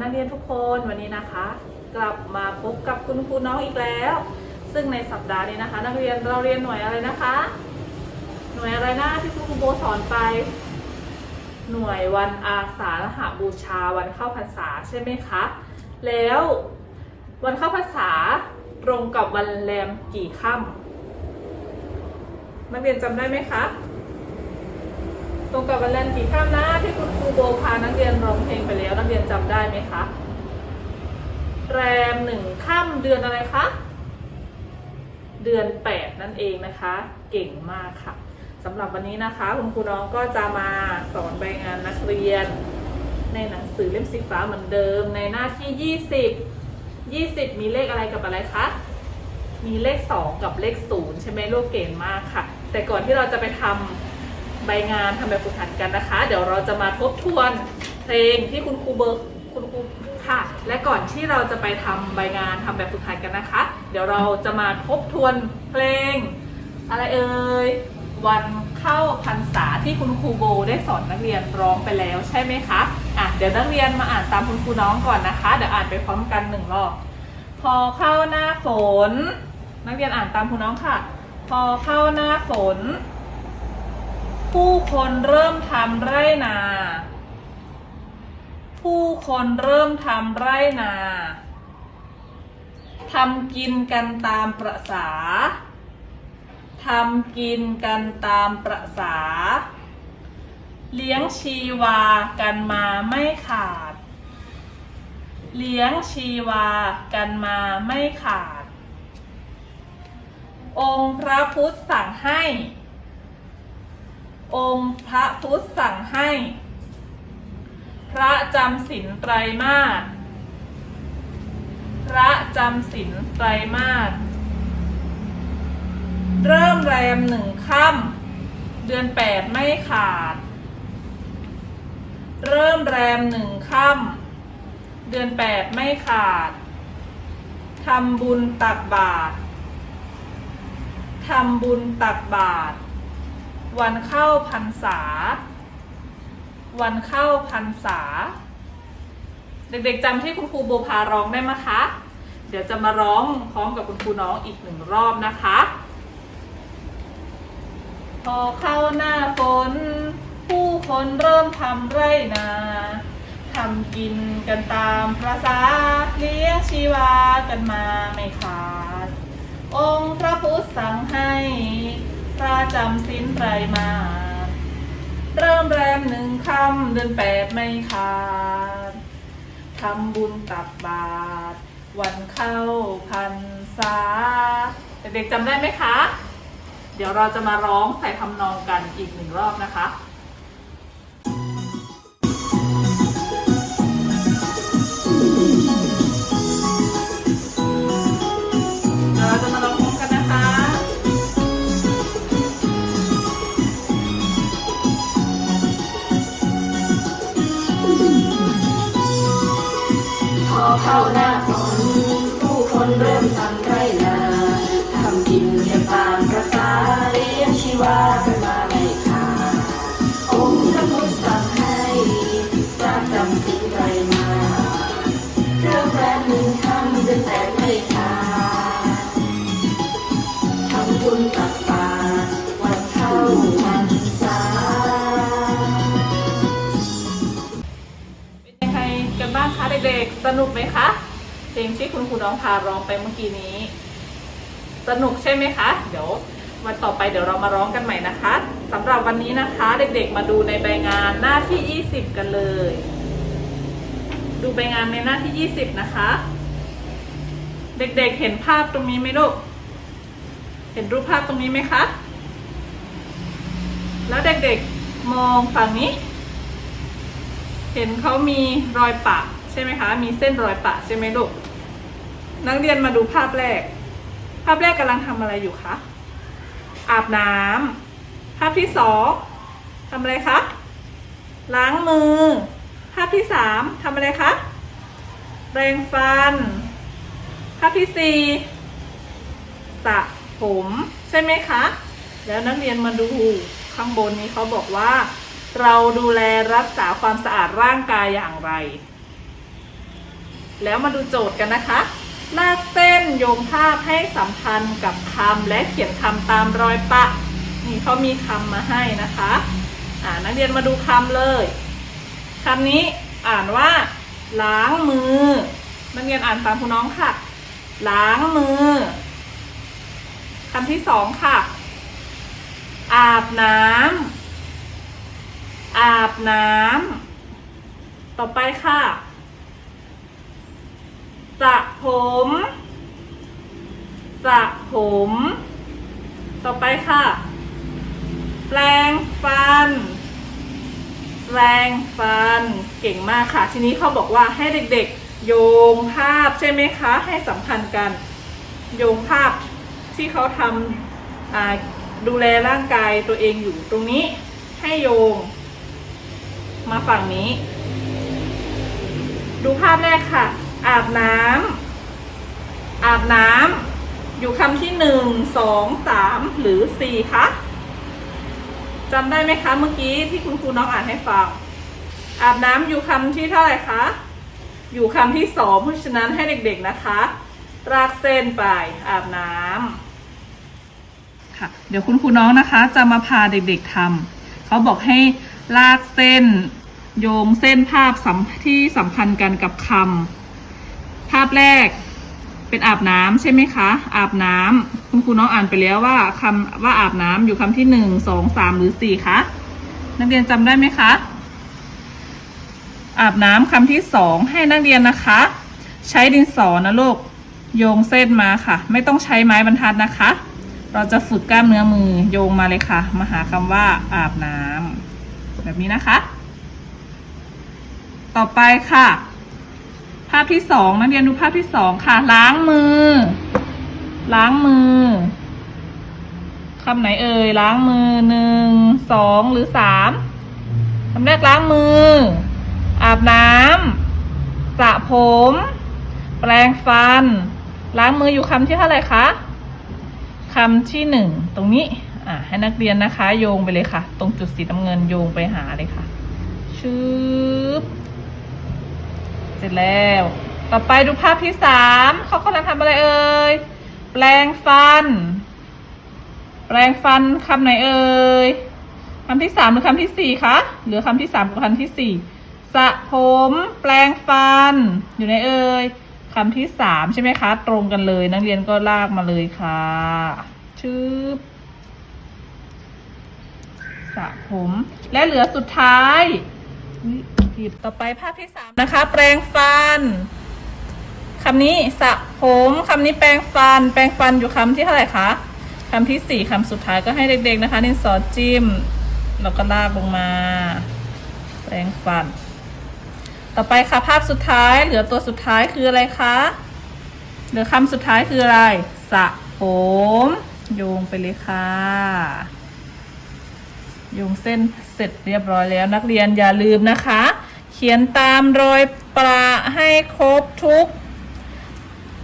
นักเรียนทุกคนวันนี้นะคะ กลับมาพบกับคุณครูน้องอีกแล้ว ซึ่งในสัปดาห์นี้นะคะ นักเรียนเราเรียนหน่วยอะไรนะคะ หน่วยอะไรนะที่คุณครูโบสอนไป หน่วยวันอาสาฬหบูชาวันเข้าพรรษาใช่ไหมคะแล้ววันเข้าพรรษาตรงกับวันแรมกี่ค่ำนักเรียนจำได้ไหมคะ ตรงกับวันแรมกี่ค่ำนะที่คุณครูโบพานักเรียนร้องเพลงไปแล้วนักเรียนจำได้ไหมคะแรมหนึ่งค่ำเดือนอะไรคะเดือนแปดนั่นเองนะคะ เก่งมากค่ะสำหรับวันนี้นะคะ คุณครูน้องก็จะมาสอนใบงานนักเรียน ในหนังสือเล่มสีฟ้าเหมือนเดิม ในหน้าที่ 20 20 มีเลขอะไรกับอะไรคะมีเลข 2 กับเลข 0 ใช่ไหมลูกเก่งมากค่ะ แต่ก่อนที่เราจะไปทำ ใบงานทำแบบฝึกหัดกันนะคะ เดี๋ยวเราจะมาทบทวนเพลงที่คุณครูเบิร์กคุณครูค่ะ และก่อนที่เราจะไปทำใบงานทำแบบฝึกหัดกันนะคะ เดี๋ยวเราจะมาทบทวนเพลง อะไรเอ่ยวันเข้าพรรษาที่คุณครูโบได้สอนนักเรียนร้องไปแล้วใช่ไหมคะอะเดี๋ยวนักเรียนมาอ่านตามคุณครูน้องก่อนนะคะ เดี๋ยวอ่านไปพร้อมกันหนึ่งรอบพอเข้าหน้าฝน นักเรียนอ่านตามคุณน้องค่ะ พอเข้าหน้าฝน ผู้คนเริ่มทำไรนา ผู้คนเริ่มทำไรนาทำกินกันตามประษาทำกินกันตามประษา เลี้ยงชีวากันมาไม่ขาด เลี้ยงชีวากันมาไม่ขาด องค์พระพุทธสั่งให้ องค์พระพุทธสั่งให้ พระจำศีลไตรมาสพระจำศีลไตรมาสเริ่มแรมหนึ่งค่ำเดือนแปดไม่ขาด เริ่มแรมหนึ่งค่ำเดือนแปดไม่ขาดทำบุญตักบาตรทำบุญตักบาตร วันเข้าพรรษา วันเข้าพรรษา เด็กๆจำที่คุณครูโบพาร้องได้ไหมคะ เดี๋ยวจะมาร้องพร้อมกับคุณครูน้องอีกหนึ่งรอบนะคะ พอเข้าหน้าฝนผู้คนเริ่มทำไรนาทำกินกันตามประษาเลี้ยงชีวากันมาไม่ขาด องค์พระพุทธสั่งให้ พระจำสินไรมา เริ่มแรมหนึ่งค่ำเดือนแปดไม่ขาดทำบุญตักบาตรวันเข้าพรรษาเด็กๆจำได้ไหมคะ เดี๋ยวเราจะมาร้องใส่ทำนองกันอีกหนึ่งรอบนะคะ เข้าหน้า นุกไหมคะ เพลงที่คุณครูน้องพาร้องไปเมื่อกี้นี้ สนุกใช่ไหมคะ เดี๋ยววันต่อไปเดี๋ยวเรามาร้องกันใหม่นะคะสำหรับวันนี้นะคะ เด็กๆมาดูในใบงานหน้าที่ 20 กันเลย ดูใบงานในหน้าที่ 20 นะคะ เด็กๆเห็นภาพตรงนี้ไหมลูกเห็นรูปภาพตรงนี้ไหมคะ แล้วเด็กๆมองฝั่งนี้ เห็นเขามีรอยปะ ใช่ไหมคะ มีเส้นรอยปะใช่ไหมลูก นักเรียนมาดูภาพแรก ภาพแรกกำลังทำอะไรอยู่คะ อาบน้ำ ภาพที่สองทำอะไรคะ ล้างมือ ภาพที่สามทำอะไรคะ แปรงฟัน ภาพที่สี่สระผมใช่ไหมคะ แล้วนักเรียนมาดูข้างบนนี้เขาบอกว่า เราดูแลรักษาความสะอาดร่างกายอย่างไร แล้วมาดูโจทย์กันนะคะ ลากเส้นโยงภาพให้สัมพันธ์กับคำและเขียนคำตามรอยปะ นี่เขามีคำมาให้นะคะอ่านักเรียนมาดูคำเลยคำนี้อ่านว่า ล้างมือ นักเรียนอ่านตามคุณน้องค่ะ ล้างมือคำที่สองค่ะ อาบน้ำอาบน้ำต่อไปค่ะ สระผมสระผม ต่อไปค่ะ แปรงฟัน แปรงฟัน เก่งมากค่ะ ทีนี้เขาบอกว่าให้เด็กๆ โยงภาพใช่ไหมคะ ให้สัมพันธ์กัน โยงภาพที่เขาทำดูแลร่างกายตัวเองอยู่ตรงนี้ ให้โยง มาฝั่งนี้ ดูภาพแรกค่ะ อาบน้ำอาบน้ำอยู่คำที่หนึ่งสองสามหรือสี่คะจำได้ไหมคะเมื่อกี้ที่คุณครูน้องอ่านให้ฟังอาบน้ำอยู่คำที่เท่าไหร่คะอยู่คำที่สองเพราะฉะนั้นให้เด็กๆนะคะรากเส้นไปอาบน้ำค่ะ เดี๋ยวคุณครูน้องนะคะจะมาพาเด็กๆทำเขาบอกให้ลากเส้น โยงเส้นภาพที่สัมพันธ์กันกับคำ ภาพแรกเป็นอาบน้ำใช่ไหมคะ อาบน้ำคุณครูน้องอ่านไปแล้วว่าคำว่าอาบน้ำอยู่คำที่หนึ่งสองสามหรือสี่คะนักเรียนจำได้ไหมคะ อาบน้ำคำที่สองให้นักเรียนนะคะ ใช้ดินสอนะลูกโยงเส้นมาค่ะ ไม่ต้องใช้ไม้บรรทัดนะคะ เราจะฝึกกล้ามเนื้อมือโยงมาเลยค่ะ มาหาคำว่าอาบน้ำแบบนี้นะคะ ต่อไปค่ะ ภาพที่สองนักเรียนดูภาพที่สองค่ะ ล้างมือ ล้างมือคำไหนเอ่ยล้างมือหนึ่งสองหรือสามคำแรกล้างมือ อาบน้ำสระผม แปรงฟัน ล้างมืออยู่คำที่เท่าไหร่คะคำที่หนึ่งตรงนี้อ่าให้นักเรียนนะคะ โยงไปเลยค่ะ ตรงจุดสีน้ำเงินโยงไปหาเลยค่ะชืบ เสร็จแล้ว ต่อไปดูภาพที่สามเขากำลังทำอะไรเอ่ย แปลงฟัน แปลงฟันคำไหนเอ่ยคำที่สามหรือคำที่สี่คะเหลือคำที่สามกับคำที่สี่สระผม แปลงฟัน อยู่ในเอ่ยคำที่สามใช่ไหมคะ ตรงกันเลย นักเรียนก็ลากมาเลยค่ะชืบสระผม และเหลือสุดท้ายอุ๊ย ผิด ต่อไปภาพที่สามนะคะ แปรงฟันคำนี้สระผมคำนี้แปรงฟัน แปรงฟันอยู่คำที่เท่าไหร่คะคำที่สี่คำสุดท้ายก็ให้เด็กๆนะคะดินสอจิ้มแล้วก็ลากลงมา แปรงฟัน ต่อไปค่ะภาพสุดท้าย เหลือตัวสุดท้ายคืออะไรคะเหลือคำสุดท้ายคืออะไรสระผมโยงไปเลยค่ะโยงเส้นเสร็จเรียบร้อยแล้วนักเรียนอย่าลืมนะคะ ขียนตามรอยประให้ครบทุก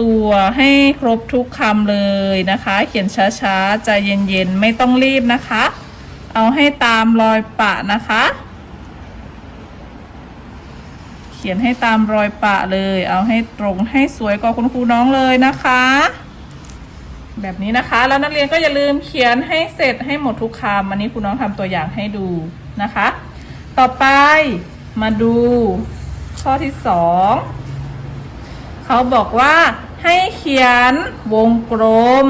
ตัวให้ครบทุกคำเลยนะคะ เขียนช้าๆใจเย็นๆไม่ต้องรีบนะคะ เอาให้ตามรอยปะนะคะ เขียนให้ตามรอยปะเลย เอาให้ตรงให้สวยกว่าคุณครูน้องเลยนะคะ แบบนี้นะคะ แล้วนักเรียนก็อย่าลืมเขียนให้เสร็จให้หมดทุกคำอันนี้คุณน้องทำตัวอย่างให้ดูนะคะ ต่อไป มาดูข้อที่สองเขาบอกว่าให้เขียนวงกลม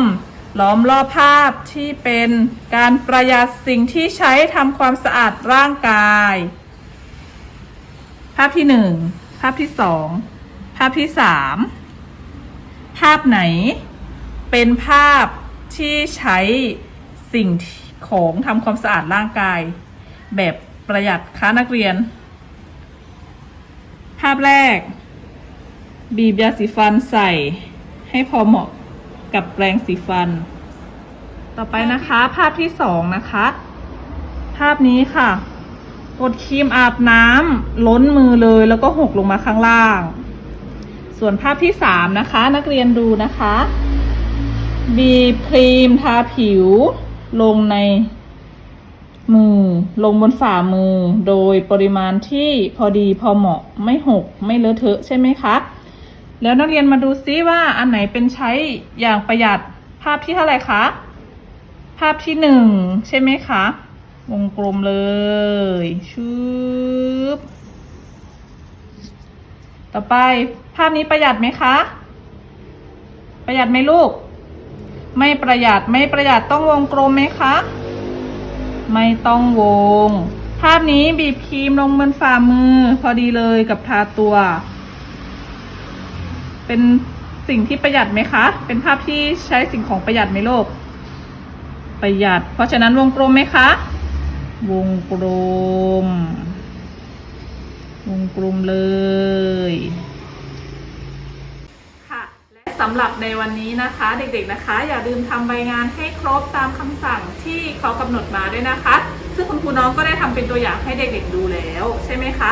ล้อมรอบภาพที่เป็นการประหยัดสิ่งที่ใช้ทำความสะอาดร่างกาย ภาพที่หนึ่งภาพที่สองภาพที่สามภาพไหน เป็นภาพที่ใช้สิ่งของทำความสะอาดร่างกาย แบบประหยัดคะนักเรียนาพแรก บีบยาสีฟันใส่ ให้พอเหมาะกับแปรงสีฟัน ต่อไปนะคะ ภาพที่สองนะคะ ภาพนี้ค่ะกดครีมอาบน้ำล้นมือเลยแล้วก็หกลงมาข้างล่าง ส่วนภาพที่สามนะคะ นักเรียนดูนะคะ บีบครีมทาผิวลงใน มือ ลงบนฝ่ามือ โดยปริมาณที่พอดีพอเหมาะไม่หก ไม่เลอะเทอะใช่ไหมคะ แล้วนักเรียนมาดูซิว่าอันไหนเป็นใช้อย่างประหยัดภาพที่เท่าไหร่คะภาพที่หนึ่งใช่ไหมคะ วงกลมเลยชืบต่อไปภาพนี้ประหยัดไหมคะ ประหยัดไหมลูก ไม่ประหยัดไม่ประหยัดต้องวงกลมไหมคะ ไม่ต้องวง ภาพนี้บีบครีมลงบนฝ่ามือ พอดีเลยกับทาตัว เป็นสิ่งที่ประหยัดไหมคะ เป็นภาพที่ใช้สิ่งของประหยัดไหมโลก ประหยัด เพราะฉะนั้นวงกลมไหมคะ วงกลม วงกลมเลย สำหรับในวันนี้นะคะ เด็กๆนะคะ อย่าลืมทำใบงานให้ครบตามคำสั่งที่เขากำหนดมาด้วยนะคะ ซึ่งคุณครูน้องก็ได้ทำเป็นตัวอย่างให้เด็กๆดูแล้วใช่ไหมคะ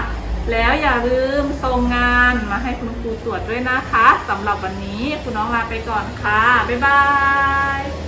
แล้วอย่าลืมส่งงานมาให้คุณครูตรวจด้วยนะคะสำหรับวันนี้คุณน้องลาไปก่อนค่ะ บ๊ายบาย